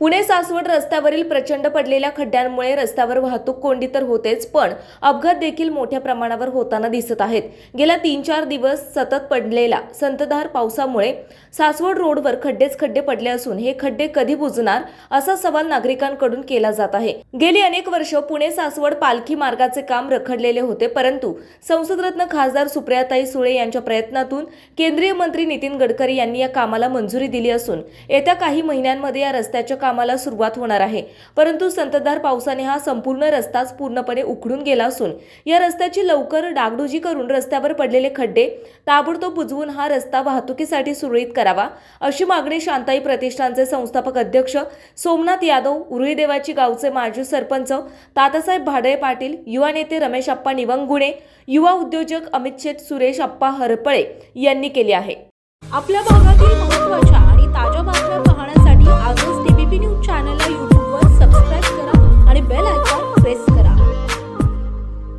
पुणे सासवड रस्त्यावरील प्रचंड पडलेल्या खड्ड्यांमुळे रस्त्यावर वाहतूक कोंडी तर होतेच पण अपघात देखील मोठ्या प्रमाणावर होताना दिसत आहेत. गेल्या तीन चार दिवस सतत पडलेल्या संतधार पावसामुळे सासवड रोडवर खड्डेच खड्डे पडले असून हे खड्डे कधी बुजणार असा सवाल नागरिकांकडून केला जात आहे. गेली अनेक वर्ष पुणे सासवड पालखी मार्गाचे काम रखडलेले होते परंतु संसदरत्न खासदार सुप्रियाताई सुळे यांच्या प्रयत्नातून केंद्रीय मंत्री नितीन गडकरी यांनी या कामाला मंजुरी दिली असून येत्या काही महिन्यांमध्ये या रस्त्याच्या कामाला सुरुवात होणार आहे. परंतु संततधार पावसाने हा संपूर्ण रस्ताच पूर्णपणे उखडून गेला असून या रस्त्याची लवकर डागडुजी करून रस्त्यावर पडलेले खड्डे ताबडतोब बुजवून हा रस्ता वाहतुकीसाठी सुरळीत करावा अशी मागणी शांताई प्रतिष्ठानचे संस्थापक अध्यक्ष सोमनाथ यादव उरुळीदेवाची गावचे माजी सरपंच तातासाहेब भाडळे पाटील युवा नेते रमेश आप्पा निवंगुणे युवा उद्योजक अमित शेठ सुरेश आप्पा हरपळे यांनी केली आहे. आपल्या भागातील